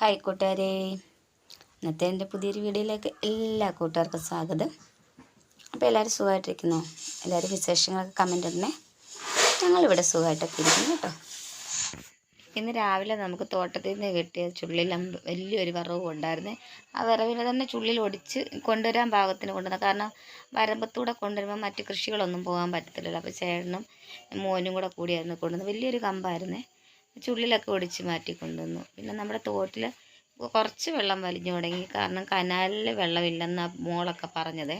Hi കൂട്ടുകാരെ. ഇന്നത്തെ എന്റെ പുതിയൊരു വീഡിയോയിലേക്ക് എല്ലാ കൂട്ടുകാർക്കും സ്വാഗതം. അപ്പോൾ എല്ലാവരും സുഖമായിട്ടിരിക്കുന്നു? എല്ലാവരും വിശേഷങ്ങളൊക്കെ കമന്റ് ഇടണേ. ഞങ്ങളിവിടെ സുഖമായിട്ടൊക്കെ ഇരിക്കുന്നു കേട്ടോ. ഇന്ന് രാവിലെ നമുക്ക് തോട്ടത്തിൽ നിന്ന് കിട്ടിയ ചുള്ളിൽ വലിയൊരു വിറവ് ഉണ്ടായിരുന്നേ ആ വിറവിനെ തന്നെ ചുള്ളിൽ ഒടിച്ച് കൊണ്ടുവരാൻ പാകത്തിന് കൊണ്ടുവന്നത് കാരണം വരമ്പത്തൂടെ കൊണ്ടുവരുമ്പോൾ മറ്റ് കൃഷികളൊന്നും പോകാൻ പറ്റത്തില്ലല്ലോ. അപ്പോൾ ചേട്ടനും മോനും കൂടെ കൂടിയായിരുന്നു കൊണ്ടുവന്നത്. വലിയൊരു കമ്പായിരുന്നേ. ചുള്ളിലൊക്കെ ഒടിച്ച് മാറ്റി കൊണ്ടുവന്നു പിന്നെ നമ്മുടെ തോട്ടിൽ കുറച്ച് വെള്ളം വലിഞ്ഞു തുടങ്ങി. കാരണം കനാലിൽ വെള്ളമില്ലെന്ന മോളൊക്കെ പറഞ്ഞത്.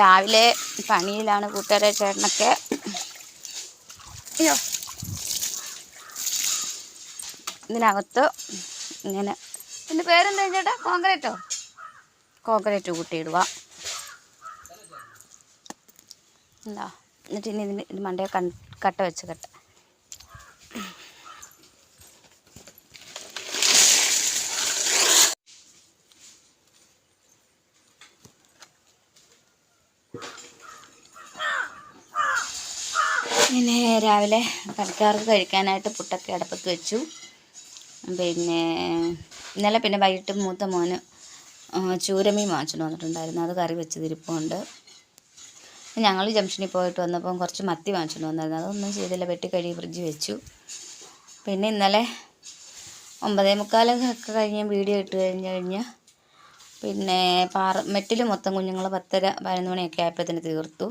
രാവിലെ പണിയിലാണ് കൂട്ടുകാരെ ചേട്ടനൊക്കെ. അയ്യോ. ഇതിനകത്ത് ഇങ്ങനെ. എന്റെ പേരെന്താ ചേട്ടാ? കോൺക്രീറ്റോ? കോൺക്രീറ്റ് കൂട്ടിയിടുക. എന്താ എന്നിട്ട് ഇനി ഇതിന് ഇത് മണ്ടേ കൺ കട്ട വെച്ച് കട്ട. പിന്നെ രാവിലെ പണിക്കാർക്ക് കഴിക്കാനായിട്ട് പുട്ടൊക്കെ അടുപ്പത്ത് വെച്ചു. പിന്നെ ഇന്നലെ പിന്നെ വൈകിട്ട് മൂത്ത മോന് ചൂരമീൻ വാങ്ങിച്ചു വന്നിട്ടുണ്ടായിരുന്നു. അത് കറി വെച്ച് തിരിപ്പുണ്ട് ഞങ്ങൾ ജംഗ്ഷനിൽ പോയിട്ട് വന്നപ്പം കുറച്ച് മത്തി വാങ്ങിച്ചുകൊണ്ട് വന്നായിരുന്നു. അതൊന്നും ചെയ്തില്ല. വെട്ടി കഴുകി ഫ്രിഡ്ജ് വെച്ചു. പിന്നെ ഇന്നലെ ഒമ്പതേ മുക്കാലൊക്കെ കഴിഞ്ഞ് വീഡിയോ ഇട്ട് കഴിഞ്ഞ് കഴിഞ്ഞ് പിന്നെ പാറ മെറ്റിൽ മൊത്തം കുഞ്ഞുങ്ങൾ പത്തര പതിനൊന്ന് മണിയൊക്കെ ആയപ്പോഴത്തേന് തീർത്തു.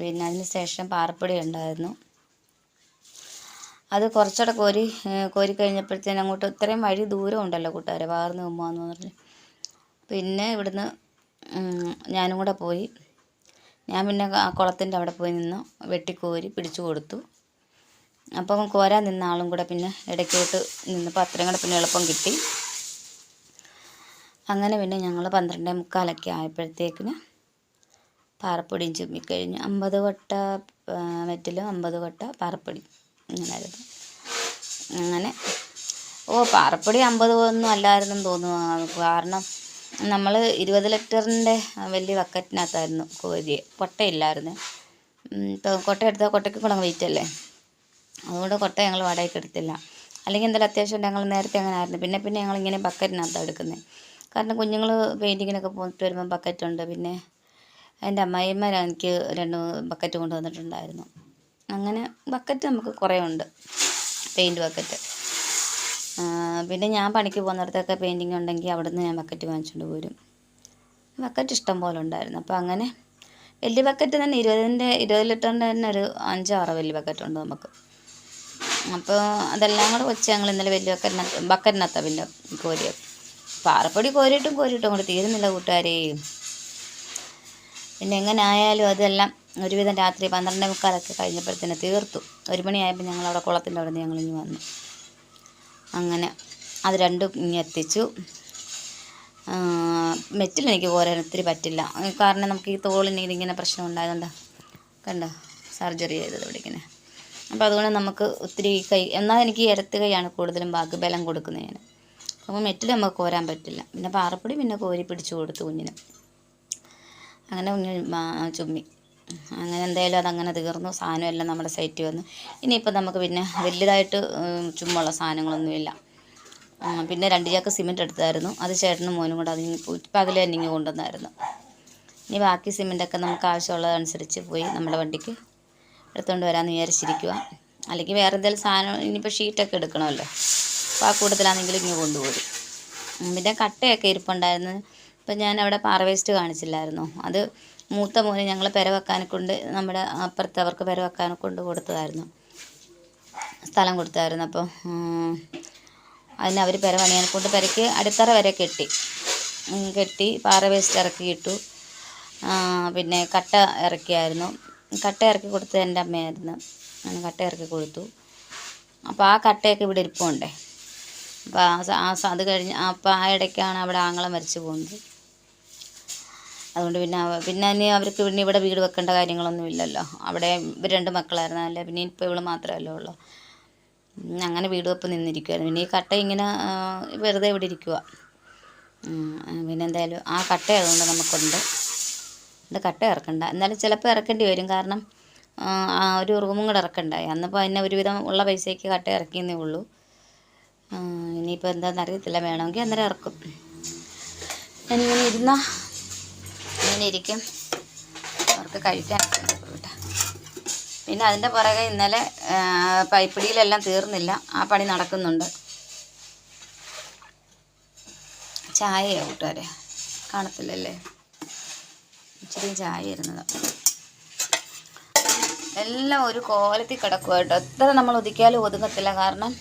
പിന്നെ അതിന് ശേഷം പാറപ്പൊടി ഉണ്ടായിരുന്നു. അത് കുറച്ചുകൂടെ കോരി കോരി കഴിഞ്ഞപ്പോഴത്തേന് അങ്ങോട്ട് ഇത്രയും വഴി ദൂരം ഉണ്ടല്ലോ കൂട്ടുകാരെ വാർന്ന് ഉമ്മാന്ന് പറഞ്ഞ്. പിന്നെ ഇവിടുന്ന് ഞാനും കൂടെ പോയി. ഞാൻ പിന്നെ ആ കുളത്തിന്റെ അവിടെ പോയി നിന്ന് വെട്ടിക്കോരി പിടിച്ചു കൊടുത്തു. അപ്പം കോരാൻ നിന്ന ആളും കൂടെ പിന്നെ ഇടയ്ക്കോട്ട് നിന്ന് അത്രയും കൂടെ പിന്നെ എളുപ്പം കിട്ടി. അങ്ങനെ പിന്നെ ഞങ്ങൾ പന്ത്രണ്ടേ മുക്കാലൊക്കെ ആയപ്പോഴത്തേക്കിന് പാറപ്പൊടിയും ചുമ്മിക്കഴിഞ്ഞു. അമ്പത് വട്ട വെറ്റിലും അമ്പത് കൊട്ട പാറപ്പൊടി അങ്ങനായിരുന്നു അങ്ങനെ ഓ പാറപ്പൊടി അമ്പത് ഒന്നും അല്ലായിരുന്നെന്ന് തോന്നുന്നു. കാരണം നമ്മൾ ഇരുപത് ലിറ്ററിന്റെ വലിയ ബക്കറ്റിനകത്തായിരുന്നു കോരിയെ. കൊട്ടയില്ലായിരുന്നു. ഇപ്പോൾ കൊട്ട എടുത്താൽ കൊട്ടയ്ക്ക് കൂടെ വെയിറ്റ് അല്ലേ അതുകൊണ്ട് കൊട്ട ഞങ്ങൾ വാടകയ്ക്ക് എടുത്തില്ല. അല്ലെങ്കിൽ എന്തായാലും അത്യാവശ്യം ഞങ്ങൾ നേരത്തെ അങ്ങനെ ആയിരുന്നു. പിന്നെ പിന്നെ ഞങ്ങൾ ഇങ്ങനെ ബക്കറ്റിനകത്താണ് എടുക്കുന്നത് കാരണം കുഞ്ഞുങ്ങൾ പെയിന്റിങ്ങിനൊക്കെ പോയിട്ട് വരുമ്പോൾ ബക്കറ്റുണ്ട്. പിന്നെ എന്റെ അമ്മായിമാർ എനിക്ക് രണ്ട് ബക്കറ്റ് കൊണ്ടുവന്നിട്ടുണ്ടായിരുന്നു. അങ്ങനെ ബക്കറ്റ് നമുക്ക് കുറേ ഉണ്ട്. Paint bucket. പിന്നെ ഞാൻ പണിക്ക് പോകുന്നിടത്തൊക്കെ പെയിന്റിങ് ഉണ്ടെങ്കിൽ അവിടെ നിന്ന് ഞാൻ ബക്കറ്റ് വാങ്ങിച്ചുകൊണ്ട് പോരും ബക്കറ്റ് ഇഷ്ടം പോലെ ഉണ്ടായിരുന്നു. അപ്പോൾ അങ്ങനെ വലിയ ബക്കറ്റ് തന്നെ ഇരുപതിന്റെ ഇരുപത് ലിറ്ററിന്റെ തന്നെ ഒരു അഞ്ചോ ആറോ വലിയ ബക്കറ്റ് ഉണ്ട് നമുക്ക്. അപ്പോൾ അതെല്ലാം കൂടെ വെച്ച് ഞങ്ങൾ ഇന്നലെ വലിയ ബക്കറ്റിനകത്ത് ബക്കറ്റിനകത്ത പിന്നെ കോരിയ പാറപ്പൊടി കോരിയിട്ടും കോരിയിട്ടും കൂടെ തീരുന്നില്ല കൂട്ടുകാരേ. പിന്നെ എങ്ങനെ ആയാലും അതെല്ലാം ഒരുവിധം രാത്രി പന്ത്രണ്ടേ മുക്കാലൊക്കെ കഴിഞ്ഞപ്പോഴത്തേന് തീർത്തു. ഒരു മണിയായപ്പോൾ ഞങ്ങൾ അവിടെ കുളത്തിന്റെ അവിടെ നിന്ന് ഞങ്ങളിങ്ങ് വന്നു. അങ്ങനെ അത് രണ്ടും ഇങ്ങനെ എത്തിച്ചു. മെറ്റിൽ എനിക്ക് പോരാൻ ഒത്തിരി പറ്റില്ല. കാരണം നമുക്ക് ഈ തോളിന് ഇതിങ്ങനെ പ്രശ്നം ഉണ്ടായതുകൊണ്ട് കണ്ടോ? സർജറി ചെയ്തത് ഇവിടെ ഇങ്ങനെ. അപ്പോൾ അതുകൊണ്ട് നമുക്ക് ഒത്തിരി കൈ എന്നാൽ എനിക്ക് ഇരത്ത് കൈയാണ് കൂടുതലും ബാക്കി ബലം കൊടുക്കുന്നത് ഞാൻ. അപ്പോൾ മെറ്റിൽ നമുക്ക് കോരാൻ പറ്റില്ല. പിന്നെ പാറപ്പൊടി പിന്നെ കോരി പിടിച്ചു കൊടുത്തു കുഞ്ഞിന്. അങ്ങനെ കുഞ്ഞ് ചുമ്മി. അങ്ങനെ എന്തായാലും അതങ്ങനെ തീർന്നു. സാധനം എല്ലാം നമ്മുടെ സൈറ്റിൽ വന്നു. ഇനിയിപ്പോൾ നമുക്ക് പിന്നെ വലുതായിട്ട് ചുമ്മുള്ള സാധനങ്ങളൊന്നുമില്ല. പിന്നെ രണ്ട് ചാക്ക് സിമെന്റ് എടുത്തായിരുന്നു. അത് ചേട്ടനും മോനും കൂടെ അതിന് പകൽ തന്നെ ഇങ്ങ് കൊണ്ടുവന്നായിരുന്നു. ഇനി ബാക്കി സിമെന്റൊക്കെ നമുക്ക് ആവശ്യമുള്ളതനുസരിച്ച് പോയി നമ്മുടെ വണ്ടിക്ക് എടുത്തുകൊണ്ട് വരാമെന്ന് വിചാരിച്ചിരിക്കുക അല്ലെങ്കിൽ വേറെ എന്തെങ്കിലും സാധനം ഇനിയിപ്പോൾ ഷീറ്റൊക്കെ എടുക്കണമല്ലോ. അപ്പോൾ ആ കൂട്ടത്തിലാണെങ്കിലും ഇങ്ങ് കൊണ്ടുപോകും പിന്നെ കട്ടയൊക്കെ ഇരിപ്പുണ്ടായിരുന്നു. ഇപ്പം ഞാൻ അവിടെ പാറ വേസ്റ്റ് കാണിച്ചില്ലായിരുന്നു. അത് മൂത്ത മോന് ഞങ്ങൾ പെര വെക്കാനെ കൊണ്ട് നമ്മുടെ അപ്പുറത്ത് അവർക്ക് പെര വെക്കാനെ കൊണ്ട് കൊടുത്തതായിരുന്നു. സ്ഥലം കൊടുത്തായിരുന്നു. അപ്പോൾ അതിന് അവർ പെര പണിയാൻ കൊണ്ട് പെരയ്ക്ക് അടിത്തറ വരെ കെട്ടി. കെട്ടി പാറ വേസ്റ്റ് ഇറക്കിയിട്ടു പിന്നെ കട്ട ഇറക്കിയായിരുന്നു. കട്ട ഇറക്കി കൊടുത്തത് എന്റെ അമ്മയായിരുന്നു. ഞാൻ കട്ട ഇറക്കി കൊടുത്തു. അപ്പോൾ ആ കട്ടയൊക്കെ ഇവിടെ ഇരിപ്പുണ്ടേ. അപ്പോൾ ആ അത് കഴിഞ്ഞ് അപ്പോൾ ആ ഇടയ്ക്കാണ് അവിടെ ആങ്ങളെ മരിച്ചു പോകുന്നത്. അതുകൊണ്ട് പിന്നെ പിന്നെ ഇനി അവർക്ക് പിന്നെ ഇവിടെ വീട് വെക്കേണ്ട കാര്യങ്ങളൊന്നും ഇല്ലല്ലോ. അവിടെ ഇവർ രണ്ട് മക്കളായിരുന്നല്ലേ. പിന്നെ ഇപ്പോൾ ഇവൾ മാത്രമല്ലേ ഉള്ളൂ. അങ്ങനെ വീട് വെപ്പ് പിന്നെ ഈ കട്ട ഇങ്ങനെ വെറുതെ ഇവിടെ ഇരിക്കുക പിന്നെ എന്തായാലും ആ കട്ട അതുകൊണ്ട് നമുക്കുണ്ട്. ഇത് കട്ട ഇറക്കണ്ട. എന്നാലും ചിലപ്പോൾ ഇറക്കേണ്ടി വരും. കാരണം ആ, ഒരു റൂമും കൂടെ ഇറക്കണ്ടായി അന്നിപ്പോൾ അതിനെ ഒരുവിധം ഉള്ള പൈസയ്ക്ക് കട്ട ഇറക്കിയെന്നേ ഉള്ളൂ. ഇനിയിപ്പോൾ എന്താണെന്ന് അറിയത്തില്ല. വേണമെങ്കിൽ അന്നേരം ഇറക്കും. ഞാനിങ്ങനെ ഇരുന്നാൽ ഇങ്ങനെ ഇരിക്കും. അവർക്ക് കഴിക്കാൻ പിന്നെ അതിന്റെ പുറകെ ഇന്നലെ പൈപ്പിടിയിലെല്ലാം തീർന്നില്ല. ആ പണി നടക്കുന്നുണ്ട്. ചായയാണ് കൂട്ടുകാരെ? കാണത്തില്ലല്ലേ? ഇച്ചിരി ചായ ഇരുന്നത്. എല്ലാം ഒരു കോലത്തിൽ കിടക്കുക കേട്ടോ. എത്ര നമ്മൾ ഒതുക്കിയാലും ഒതുങ്ങത്തില്ല. കാരണം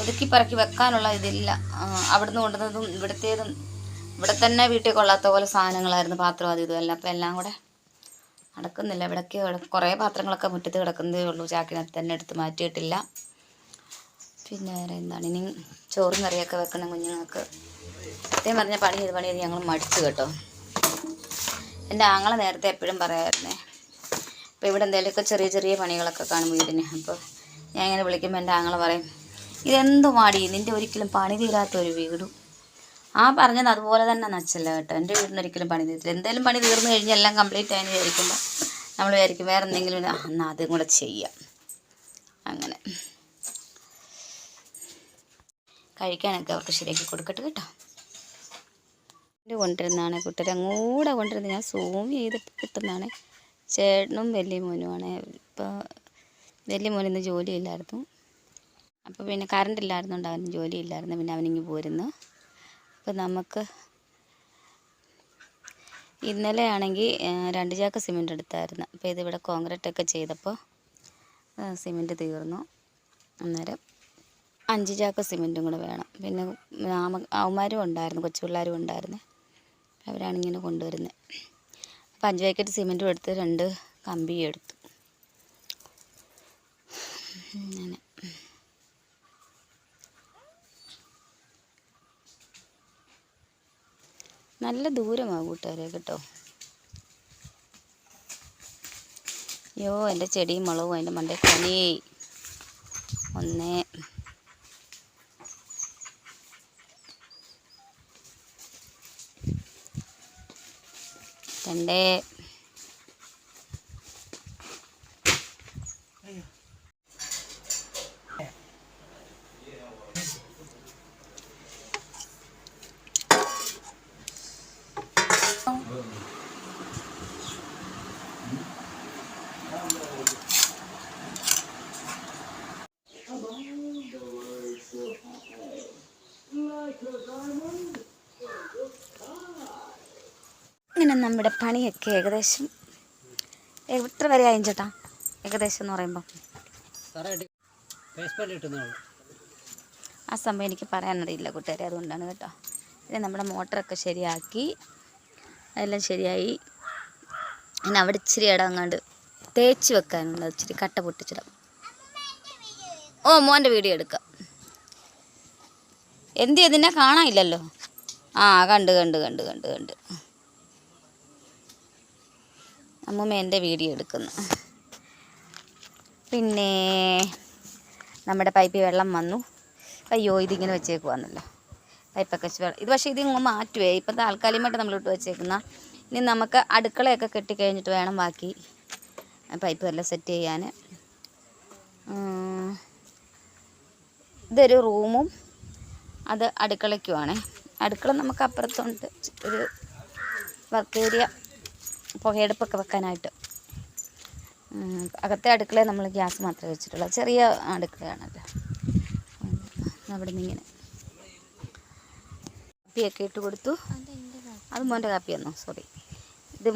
ഒതുക്കി പറക്കി വെക്കാനുള്ള ഇതില്ല. അവിടുന്ന് കൊണ്ടുവന്നതും ഇവിടുത്തേതും ഇവിടെ തന്നെ വീട്ടിൽ കൊള്ളാത്ത പോലെ സാധനങ്ങളായിരുന്നു പാത്രം അത് ഇതും എല്ലാം. അപ്പം എല്ലാം കൂടെ നടക്കുന്നില്ല. ഇവിടൊക്കെ കുറേ പാത്രങ്ങളൊക്കെ മുറ്റത്ത് കിടക്കുന്നതേ ഉള്ളൂ. ചാക്കിനകത്ത് തന്നെ എടുത്ത് മാറ്റിയിട്ടില്ല. പിന്നെ വേറെ എന്താണ്? ഇനി ചോറും കറിയൊക്കെ വെക്കണം കുഞ്ഞുങ്ങൾക്ക്. സത്യം പറഞ്ഞ പണി ചെയ്ത് പണി ചെയ്ത് ഞങ്ങൾ മടിച്ചു കേട്ടോ. എന്റെ ആങ്ങളെ നേരത്തെ എപ്പോഴും പറയാമായിരുന്നേ അപ്പോൾ ഇവിടെ എന്തെങ്കിലുമൊക്കെ ചെറിയ ചെറിയ പണികളൊക്കെ കാണും വീടിന്. അപ്പോൾ ഞാൻ ഇങ്ങനെ വിളിക്കുമ്പോൾ എന്റെ ആങ്ങളെ പറയും ഇതെന്തു മാടി? നിന്റെ ഒരിക്കലും പണി തീരാത്ത ഒരു വീടും. ആ പറഞ്ഞത് അതുപോലെ തന്നെ നച്ചല്ല കേട്ടോ. എന്റെ വീടിന് ഒരിക്കലും പണി തീർത്തില്ല. എന്തെങ്കിലും പണി തീർന്നു കഴിഞ്ഞാൽ എല്ലാം കംപ്ലീറ്റ് ആയെന്ന് വിചാരിക്കുമ്പോൾ നമ്മൾ വിചാരിക്കും വേറെ എന്തെങ്കിലും എന്നാൽ അതും കൂടെ ചെയ്യാം. അങ്ങനെ. കഴിക്കാനൊക്കെ അവർക്ക് ശരിയാക്കി കൊടുക്കട്ടെ കേട്ടോ. എന്റെ കൊണ്ടിരുന്നതാണ് കുട്ടികൾ അങ്ങോട്ട് കൊണ്ടിരുന്നത് ഞാൻ സൂം ചെയ്ത് കിട്ടുന്നതാണ്. ചേട്ടനും വലിയ മോനുമാണ്. ഇപ്പോൾ വലിയ മോനിന്ന് ജോലിയില്ലായിരുന്നു അപ്പോൾ പിന്നെ കറണ്ട് ഇല്ലായിരുന്നുകൊണ്ട് അവന് ജോലിയില്ലായിരുന്നു പിന്നെ അവനിങ്ങ് പോരുന്നു. അപ്പോൾ നമുക്ക് ഇന്നലെ ആണെങ്കിൽ രണ്ട് ചാക്ക് സിമെന്റ് എടുത്തായിരുന്നു. അപ്പോൾ ഇതിവിടെ കോൺക്രീറ്റ് ഒക്കെ ചെയ്തപ്പോൾ സിമെന്റ് തീർന്നു. അന്നേരം അഞ്ച് ചാക്ക് സിമെന്റും കൂടെ വേണം. പിന്നെ അവന്മാരും ഉണ്ടായിരുന്നു കൊച്ചു പിള്ളേരും ഉണ്ടായിരുന്നു. അവരാണ് ഇങ്ങനെ കൊണ്ടുവരുന്നത് അപ്പോൾ അഞ്ച് പാക്കറ്റ് സിമെന്റും എടുത്ത് രണ്ട് കമ്പിയും എടുത്തു. അങ്ങനെ. നല്ല ദൂരമാകും കൂട്ടുകാരെ കേട്ടോ. അയ്യോ എന്റെ ചെടിയും മുളകും അതിന്റെ മണ്ടേ കനി. ഒന്ന്. രണ്ട്. ഇങ്ങനെ നമ്മുടെ പണിയൊക്കെ ഏകദേശം എത്ര വരെ ആയും ചേട്ടാ? ഏകദേശം എന്ന് പറയുമ്പോൾ ആ സംഭവം എനിക്ക് പറയാനറിയില്ല കൂട്ടുകാരെ അതുകൊണ്ടാണ് കേട്ടോ. പിന്നെ നമ്മുടെ മോട്ടറൊക്കെ ശരിയാക്കി അതെല്ലാം ശരിയായി. പിന്നെ അവിടെ ഇച്ചിരി ഇടം അങ്ങാണ്ട് തേച്ച് വെക്കാനുണ്ട് ഇച്ചിരി കട്ട പൊട്ടിച്ചിടാം. ഓ മോന്റെ വീഡിയോ എടുക്കാം. എന്ത് ഇതിനെ കാണാനില്ലല്ലോ? ആ കണ്ട് കണ്ട് കണ്ട് കണ്ട് കണ്ട്. അമ്മൂമ്മ എന്റെ വീഡിയോ എടുക്കുന്നു. പിന്നെ നമ്മുടെ പൈപ്പിൽ വെള്ളം വന്നു. അയ്യോ ഇതിങ്ങനെ വെച്ചേക്കുവാന്നല്ലോ. പൈപ്പൊക്കെ വെച്ച് വെള്ളം. ഇത് പക്ഷേ ഇതിങ്ങ് മാറ്റുവേ. ഇപ്പം താൽക്കാലികമായിട്ട് നമ്മൾ ഇട്ട് വെച്ചേക്കുന്ന. ഇനി നമുക്ക് അടുക്കളയൊക്കെ കെട്ടി കഴിഞ്ഞിട്ട് വേണം ബാക്കി പൈപ്പ് എല്ലാം സെറ്റ് ചെയ്യാൻ. ഇതൊരു റൂമും അത് അടുക്കളയ്ക്കുവാണേ. അടുക്കള നമുക്ക് അപ്പുറത്തുണ്ട്. ഒരു വർക്ക് ഏരിയ. പുകയെടുപ്പൊക്കെ വെക്കാനായിട്ട്. അകത്തെ അടുക്കളയിൽ നമ്മൾ ഗ്യാസ് മാത്രമേ വെച്ചിട്ടുള്ളൂ. ചെറിയ അടുക്കളയാണല്ലോ അവിടെ നിന്ന് ഇങ്ങനെ കാപ്പിയൊക്കെ ഇട്ട് കൊടുത്തു. അത് മോന്റെ കാപ്പിയാണോ സോറി ഇത്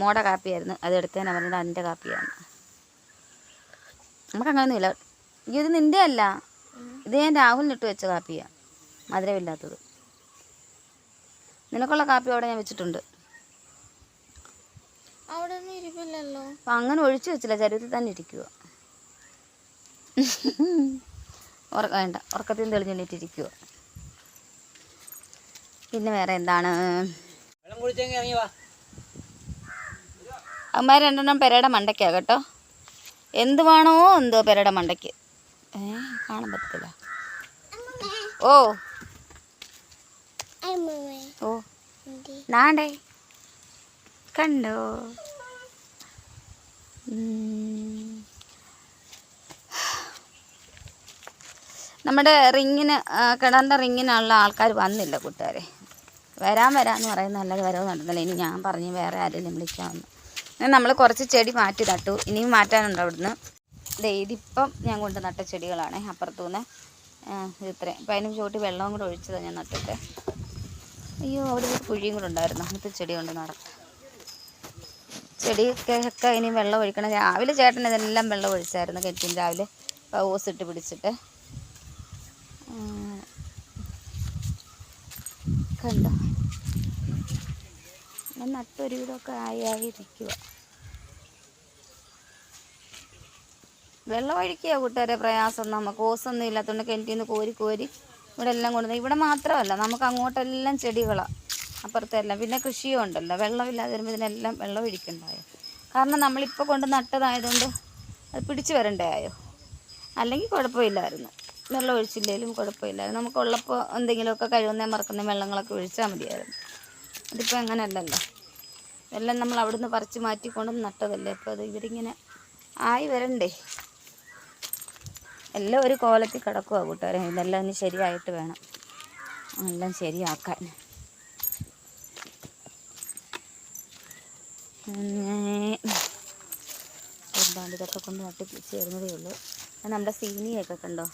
മോടെ കാപ്പിയായിരുന്നു. അത് എടുത്തതിനാ പറഞ്ഞത് എന്റെ കാപ്പിയാണ്. നമുക്ക് അങ്ങനെയൊന്നുമില്ല അയ്യോ ഇത് നിന്റെ അല്ല. ഇത് ഞാൻ രാഹുലിനിട്ട് വെച്ച കാപ്പിയാണ് മധുരമില്ലാത്തത്. നിനക്കുള്ള കാപ്പി അവിടെ ഞാൻ വെച്ചിട്ടുണ്ട്. അപ്പം അങ്ങനെ ഒഴിച്ചു വെച്ചില്ല ചരിത്രത്തിൽ തന്നെ ഇരിക്കുക ഉറക്ക വേണ്ട ഉറക്കത്തിൽ നിന്ന് തെളിഞ്ഞിട്ടിരിക്കുക പിന്നെ വേറെ എന്താണ്? അമ്മമാർ രണ്ടെണ്ണം പെരയുടെ മണ്ടയ്ക്കാ കേട്ടോ. എന്ത് വേണോ എന്തോ പെരയുടെ മണ്ടയ്ക്ക്. ഏ കാണാൻ പറ്റത്തില്ല. ഓ. ഓ. നാണ്ടേ. കണ്ടോ. നമ്മുടെ റിങ്ങിന് കിടന്ന റിങ്ങിനുള്ള ആൾക്കാർ വന്നില്ല കൂട്ടുകാരെ. വരാൻ വരാമെന്ന് പറയുന്ന നല്ല വരവ് നടന്നില്ല. ഇനി ഞാൻ പറഞ്ഞ് വേറെ ആരെങ്കിലും വിളിക്കാമെന്ന്. നമ്മൾ കുറച്ച് ചെടി മാറ്റി നട്ടു. ഇനിയും മാറ്റാനുണ്ട് അവിടുന്ന്? ഇതിപ്പം ഞാൻ കൊണ്ട് നട്ട ചെടികളാണ് അപ്പുറത്തുനിന്ന് ഇത് ഇത്രയും അപ്പം അതിന് ചോട്ടി വെള്ളവും കൂടെ ഒഴിച്ചതാണ് ഞാൻ നട്ടിട്ട്. അയ്യോ അവിടെ കുഴിയും കൂടെ ഉണ്ടായിരുന്നു. അങ്ങനത്തെ ചെടി കൊണ്ട് നടക്കും ചെടിയൊക്കെ ഒക്കെ ഇനി വെള്ളം ഒഴിക്കണം. രാവിലെ ചേട്ടൻ ഇതെല്ലാം വെള്ളം ഒഴിച്ചായിരുന്നു കെറ്റിൻ രാവിലെ. ഓസ് ഇട്ട് പിടിച്ചിട്ട്. കണ്ടോ? നട്ടൊരു വീടൊക്കെ ആയി ആയി ഇരിക്കുക വെള്ളം ഒഴിക്കുക കൂട്ടുകാരെ പ്രയാസം നമുക്ക് ഓസൊന്നും ഇല്ലാത്തതുകൊണ്ട് കിണറ്റിൽ കോരി കോരി ഇവിടെ എല്ലാം കൊണ്ടുവന്ന്. ഇവിടെ മാത്രമല്ല നമുക്ക് അങ്ങോട്ടെല്ലാം ചെടികളാണ് അപ്പുറത്തെല്ലാം പിന്നെ കൃഷിയും ഉണ്ടല്ലോ. വെള്ളമില്ലാതെ വരുമ്പോൾ ഇതിനെല്ലാം വെള്ളം ഒഴിക്കണ്ടായോ? കാരണം നമ്മളിപ്പോൾ കൊണ്ട് നട്ടതായതുകൊണ്ട് അത് പിടിച്ചു വരണ്ടായോ അല്ലെങ്കിൽ കുഴപ്പമില്ലായിരുന്നു. വെള്ളം ഒഴിച്ചില്ലെങ്കിലും കുഴപ്പമില്ലായിരുന്നു. നമുക്കുള്ളപ്പോൾ എന്തെങ്കിലുമൊക്കെ കഴിവുന്ന മറക്കുന്ന വെള്ളങ്ങളൊക്കെ ഒഴിച്ചാൽ മതിയായിരുന്നു. അതിപ്പോൾ അങ്ങനെയല്ലല്ലോ എല്ലാം നമ്മൾ അവിടുന്ന് പറിച്ച് മാറ്റിക്കൊണ്ട് നട്ടതല്ലേ. അപ്പോൾ അത് ഇവരിങ്ങനെ ആയി വരണ്ടേ. എല്ലാം ഒരു കോലത്തിൽ കിടക്കുക കൂട്ടുകാരെ. ഇതെല്ലാം ഇനി ശരിയായിട്ട് വേണം. എല്ലാം ശരിയാക്കാൻ. എന്താണ്ട് ഇതൊക്കെ കൊണ്ട് നട്ട് വരുന്നതേ ഉള്ളൂ. അത് നമ്മുടെ സീനിയൊക്കെ കണ്ടോ?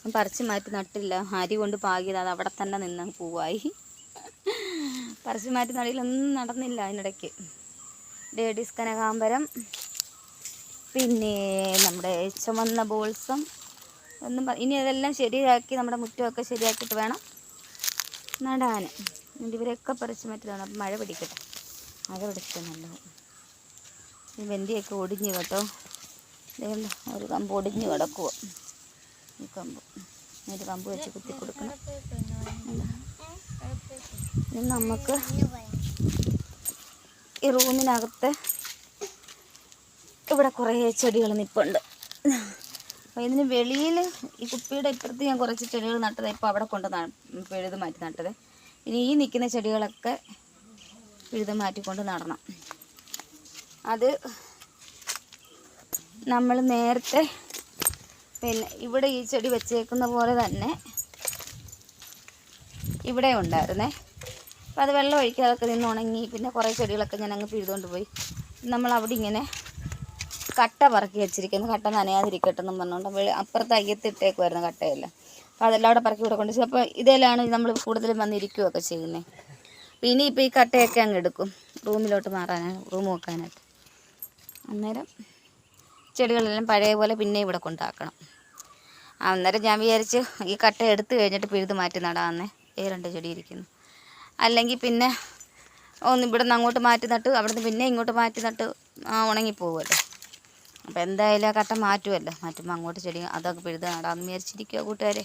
ഞാൻ പറിച്ച് മാറ്റി നട്ടില്ല. അരി കൊണ്ട് പാകിയത് അത് അവിടെ തന്നെ നിന്ന് പൂവായി. പറിച്ച് മാറ്റി നടിയിലൊന്നും നടന്നില്ല അതിനിടയ്ക്ക്. ഡേഡീസ് കനകാമ്പരം പിന്നെ നമ്മുടെ ചുമന്ന ബോൾസം. ഒന്നും ഇനി അതെല്ലാം ശരിയാക്കി നമ്മുടെ മുറ്റമൊക്കെ ശരിയാക്കിയിട്ട് വേണം നടാൻ. ഇവരൊക്കെ പറിച്ച് മാറ്റി അപ്പം മഴ പിടിക്കട്ടെ. മഴ നല്ലത്. ഈ വെന്തിയൊക്കെ ഒടിഞ്ഞ് കേട്ടോ. ദേ കണ്ടോ, ഒരു കമ്പ് ഒടിഞ്ഞ് കിടക്കുക ഈ കമ്പ്. ഒരു കമ്പ് വെച്ച് കുത്തി കൊടുക്കണം. ഇനി നമുക്ക് ഈ റൂമിനകത്ത് ഇവിടെ കുറേ ചെടികൾ നിൽപ്പുണ്ട് അപ്പോൾ ഇതിന് വെളിയിൽ ഈ കുപ്പിയുടെ ഇപ്പുറത്ത് ഞാൻ കുറച്ച് ചെടികൾ നട്ടത്. ഇപ്പോൾ അവിടെ കൊണ്ട് പിഴുത് മാറ്റി നട്ടത്. ഇനി ഈ നിൽക്കുന്ന ചെടികളൊക്കെ പിഴുത് മാറ്റിക്കൊണ്ട് നടണം. അത് നമ്മൾ നേരത്തെ പിന്നെ ഇവിടെ ഈ ചെടി വെച്ചേക്കുന്ന പോലെ തന്നെ ഇവിടെ ഉണ്ടായിരുന്നേ. അപ്പം അത് വെള്ളം ഒഴിക്കാതൊക്കെ നിന്ന് ഉണങ്ങി പിന്നെ കുറേ ചെടികളൊക്കെ ഞാൻ അങ്ങ് പിഴുതുകൊണ്ട് പോയി. നമ്മൾ അവിടെ ഇങ്ങനെ കട്ട പറക്കി വെച്ചിരിക്കുന്നു. കട്ട നനയാതിരിക്കട്ടെ എന്നും പറഞ്ഞുകൊണ്ട് അപ്പുറത്ത് അയ്യത്തിട്ടേക്കുമായിരുന്നു കട്ടയെല്ലാം. അപ്പോൾ അതെല്ലാം അവിടെ പറക്കി ഇവിടെ കൊണ്ട് അപ്പോൾ ഇതെല്ലാം നമ്മൾ കൂടുതലും വന്നിരിക്കുകയൊക്കെ ചെയ്യുന്നത് അപ്പോൾ ഇനിയിപ്പോൾ ഈ കട്ടയൊക്കെ അങ്ങ് എടുക്കും. റൂമിലോട്ട് മാറാനാണ് റൂം വെക്കാനായിട്ട് അന്നേരം ചെടികളെല്ലാം പഴയ പോലെ പിന്നെ ഇവിടെ കൊണ്ടാക്കണം. അന്നേരം ഞാൻ വിചാരിച്ച് ഈ കട്ട എടുത്തു കഴിഞ്ഞിട്ട് പിഴുത് മാറ്റി നടാമെന്നേ. ഈ രണ്ട് ചെടി ഇരിക്കുന്നു. അല്ലെങ്കിൽ പിന്നെ ഒന്ന് ഇവിടെ നിന്ന് അങ്ങോട്ട് മാറ്റി നട്ട് അവിടെ നിന്ന് പിന്നെ ഇങ്ങോട്ട് മാറ്റി നട്ട് ആ, ഉണങ്ങിപ്പോകുമല്ലോ അപ്പോൾ എന്തായാലും ആ കട്ട മാറ്റുമല്ലോ. മാറ്റുമ്പോൾ അങ്ങോട്ട് ചെടി അതൊക്കെ പിഴുത് നടാമെന്ന് വിചാരിച്ചിരിക്കുക കൂട്ടുകാരെ.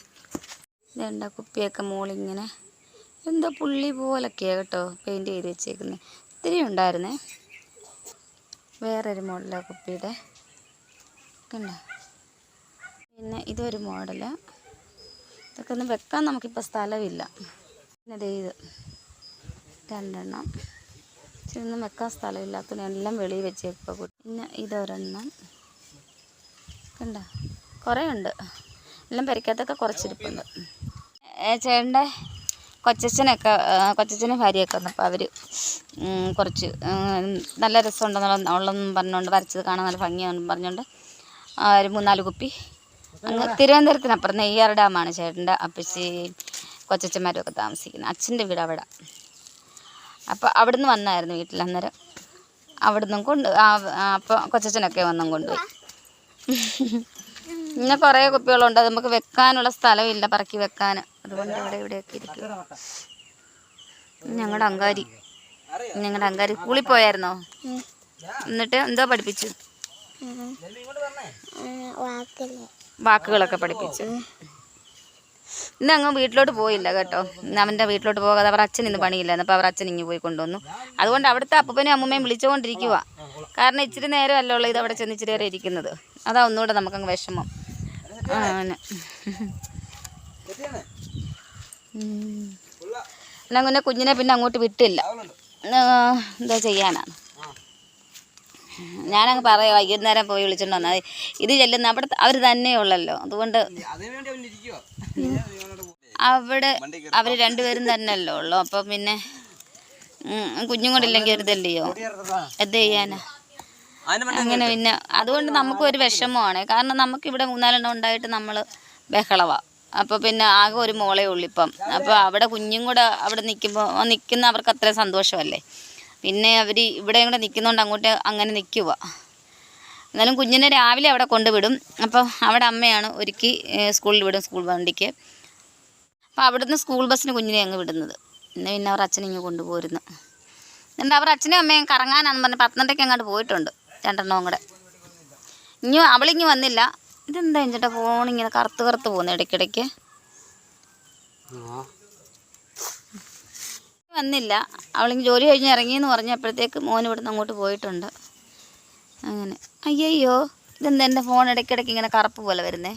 ഇതെന്താ കുപ്പിയൊക്കെ മോളിങ്ങനെ എന്താ പുള്ളി പോലൊക്കെയാണ് കേട്ടോ പെയിന്റ് ചെയ്ത് വെച്ചേക്കുന്നത് ഇത്തിരി ഉണ്ടായിരുന്നേ. വേറൊരു മോഡലാണ് കുപ്പിയുടെ. കണ്ടോ പിന്നെ ഇതൊരു മോഡൽ. ഇതൊക്കെ ഒന്ന് വെക്കാൻ നമുക്കിപ്പോൾ സ്ഥലമില്ല പിന്നെ ദേ ഇത്. രണ്ടെണ്ണം. ഇതൊന്നും വെക്കാൻ സ്ഥലമില്ലാത്ത എല്ലാം വെളിയിൽ വെച്ചേക്കുക പിന്നെ ഇതൊരെണ്ണം. കണ്ടോ? കുറേ ഉണ്ട്. എല്ലാം പരിക്കാത്തൊക്കെ കുറച്ചിരിപ്പുണ്ട്. ചേട്ടന്റെ കൊച്ചച്ഛനൊക്കെ കൊച്ചച്ഛനും ഭാര്യയൊക്കെ വന്നപ്പോൾ അവർ കുറച്ച് നല്ല രസമുണ്ടെന്നുള്ള ഉള്ളതെന്നും പറഞ്ഞുകൊണ്ട് വരച്ചത് കാണാൻ നല്ല ഭംഗിയാണെന്നും പറഞ്ഞുകൊണ്ട് ഒരു മൂന്നാൽ കുപ്പി അങ്ങ് തിരുവനന്തപുരത്തിനപ്പുറം നെയ്യാർ ഡാമാണ് ചേട്ടന്റെ അപ്പച്ചി കൊച്ചച്ഛന്മാരും ഒക്കെ താമസിക്കുന്നത്. അച്ഛന്റെ വീട് അവിടെ. അപ്പോൾ അവിടുന്ന് വന്നായിരുന്നു വീട്ടിൽ അന്നേരം. അവിടുന്ന് കൊണ്ട് അപ്പോൾ കൊച്ചച്ഛനൊക്കെ വന്നും കൊണ്ടുപോയി. പിന്നെ കുറേ കുപ്പികളുണ്ട്. അത് നമുക്ക് വെക്കാനുള്ള സ്ഥലമില്ല പറക്കി വെക്കാൻ. അതുകൊണ്ട് ഇവിടെ ഇവിടെയൊക്കെ ഇരിക്കും. ഞങ്ങളുടെ അങ്കാരി. ഞങ്ങളുടെ അങ്കാരി സ്കൂളിൽ പോയായിരുന്നോ? എന്നിട്ട് എന്തോ പഠിപ്പിച്ചു? വാക്കുകളൊക്കെ പഠിപ്പിച്ചു. ഇന്ന് അങ്ങ് വീട്ടിലോട്ട് പോയില്ല കേട്ടോ. ഇന്ന് അവന്റെ വീട്ടിലോട്ട് പോകാതെ അവർ അച്ഛൻ ഇന്ന് പണിയില്ലായിരുന്നു. അപ്പോൾ അവർ അച്ഛൻ ഇങ്ങ് പോയി കൊണ്ടുവന്നു. അതുകൊണ്ട് അവിടുത്തെ അപ്പനും അമ്മമ്മയും വിളിച്ചുകൊണ്ടിരിക്കുക കാരണം ഇച്ചിരി നേരമല്ല ഉള്ളത് ഇത് അവിടെ ചെന്ന് ഇച്ചിരി നേരം ഇരിക്കുന്നത്. അതാ ഒന്നുകൂടെ നമുക്കങ്ങ് വിഷമം. പിന്നെ കുഞ്ഞിനെ പിന്നെ അങ്ങോട്ട് വിട്ടില്ല. എന്താ ചെയ്യാനാണ്? ഞാനങ്ങ് പറയാം വൈകുന്നേരം പോയി വിളിച്ചോണ്ട് ഇത് ചെല്ലുന്ന അവിടെ അവർ തന്നെയുള്ളല്ലോ അതുകൊണ്ട് അവിടെ അവർ രണ്ടുപേരും തന്നെയല്ലോ ഉള്ളു. അപ്പം പിന്നെ കുഞ്ഞും കൊണ്ടില്ലെങ്കിൽ ഒരു ഇതല്ലയോ? എന്ത് ചെയ്യാനാ? അങ്ങനെ പിന്നെ അതുകൊണ്ട് നമുക്ക് ഒരു വിഷമമാണ്. കാരണം നമുക്ക് ഇവിടെ മൂന്നാലെണ്ണം ഉണ്ടായിട്ട് നമ്മൾ ബഹളവ. അപ്പോൾ പിന്നെ ആകെ ഒരു മോളേ ഉള്ളു ഇപ്പം. അപ്പോൾ അവിടെ കുഞ്ഞും കൂടെ അവിടെ നിൽക്കുമ്പോൾ നിൽക്കുന്ന അവർക്ക് അത്രയും സന്തോഷമല്ലേ? പിന്നെ അവർ ഇവിടെയും കൂടെ നിൽക്കുന്നതുകൊണ്ട് അങ്ങോട്ട് അങ്ങനെ നിൽക്കുക എന്നാലും കുഞ്ഞിനെ രാവിലെ അവിടെ കൊണ്ടുവിടും. അപ്പോൾ അവിടെ അമ്മയാണ് ഒരുക്കി സ്കൂളിൽ വിടും സ്കൂൾ വണ്ടിക്ക്. അപ്പോൾ അവിടുന്ന് സ്കൂൾ ബസ്സിന് കുഞ്ഞിനെ അങ്ങ് വിടുന്നത്. പിന്നെ പിന്നെ അവർ അച്ഛനെ ഇങ്ങ് കൊണ്ടുപോരുന്നു. എന്നിട്ട് അവർ അച്ഛനും അമ്മയും കറങ്ങാനാന്ന് പറഞ്ഞ് പത്തനംതിട്ടയ്ക്ക് അങ്ങോട്ട് പോയിട്ടുണ്ട്. രണ്ടെണ്ണവും കൂടെ. ഇനി അവളിങ്ങി വന്നില്ല. ഇതെന്താ ചേട്ടാ ഫോൺ ഇങ്ങനെ കറുത്ത് കറുത്ത് പോകുന്നു ഇടയ്ക്കിടയ്ക്ക്? വന്നില്ല. അവളിങ്ങി ജോലി കഴിഞ്ഞ് ഇറങ്ങിയെന്ന് പറഞ്ഞപ്പോഴത്തേക്ക് മോൻ ഇവിടുന്ന് അങ്ങോട്ട് പോയിട്ടുണ്ട്. അങ്ങനെ. അയ്യയ്യോ ഇതെന്താ എന്റെ ഫോൺ ഇടയ്ക്കിടയ്ക്ക് ഇങ്ങനെ കറുപ്പ് പോലെ വരുന്നേ?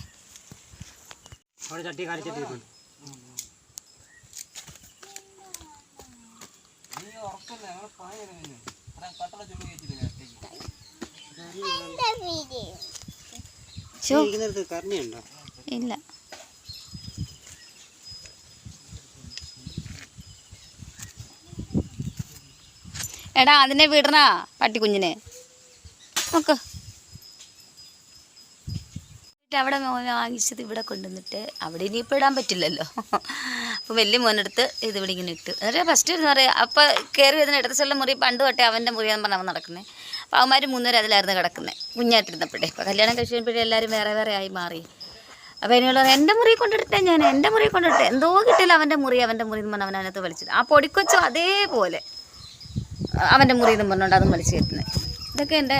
അവിടെ ഇല്ല. എടാ അതിനെ വിടണ പട്ടിക്കുഞ്ഞിനെ. നോക്ക്. അവിടെ മോനെ വാങ്ങിച്ചത് ഇവിടെ കൊണ്ടുവന്നിട്ട് അവിടെ ഇനിയിപ്പോൾ ഇടാൻ പറ്റില്ലല്ലോ. അപ്പോൾ വലിയ മോനെടുത്ത് ഇത് ഇവിടെ ഇങ്ങനെ ഇട്ടു. എന്നിട്ട് ഫസ്റ്റ് എന്ന് പറയുക അപ്പോൾ കയറി വരുന്ന ഇടത്തെ സ്ഥലം മുറി പണ്ട് തൊട്ടേ അവന്റെ മുറിയാന്ന് പറഞ്ഞാൽ അവൻ നടക്കുന്നത് അപ്പോൾ അവന്മാർ മൂന്നുപേരും അതിലായിരുന്നു കിടക്കുന്നത് കുഞ്ഞായിട്ടിരുന്നപ്പോഴേ ഇപ്പോൾ കല്യാണം കഴിച്ചപ്പോഴേ എല്ലാവരും വേറെ വേറെ ആയി മാറി. അപ്പോൾ അതിനുള്ള എന്റെ മുറി കൊണ്ടിട്ടെ ഞാൻ എന്റെ മുറി കൊണ്ടിട്ടെ എന്തോ കിട്ടില്ല അവന്റെ മുറി അവന്റെ മുറി എന്ന് പറഞ്ഞാൽ അവൻ അതിനകത്ത് വലിച്ചത്. ആ പൊടിക്കൊച്ചോ അതേപോലെ അവന്റെ മുറി എന്ന് പറഞ്ഞുകൊണ്ട് അതും വലിച്ചു കയറ്റുന്നത് ഇതൊക്കെ എന്റെ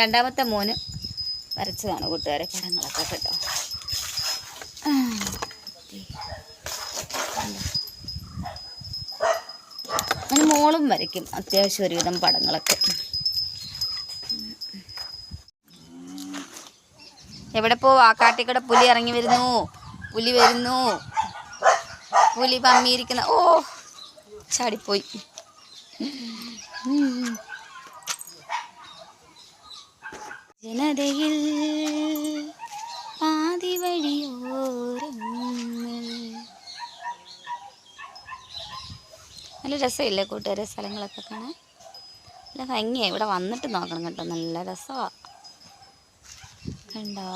രണ്ടാമത്തെ മോന് വരച്ചതാണ് കൂട്ടുകാരെ. പടങ്ങളൊക്കെ കേട്ടോ ആ, ദേ. കണ്ടോ? അങ്ങനെ മോളും വരയ്ക്കും അത്യാവശ്യം ഒരുവിധം പടങ്ങളൊക്കെ. എവിടെ പോവാ കാട്ടിക്കൂടെ പുലി ഇറങ്ങി വരുന്നു. പുലി വരുന്നു. പുലി പമ്മിയിരിക്കുന്ന ഓ ചാടിപ്പോയി. ജനതയിൽ പാതി വഴിയോരങ്ങൾ നല്ല രസമില്ലേ കൂട്ടുകാരെ സ്ഥലങ്ങളൊക്കെ കാണാൻ? നല്ല ഭംഗിയാണ് ഇവിടെ വന്നിട്ട് നോക്കണം കേട്ടോ. നല്ല രസമാണ് കണ്ടോ?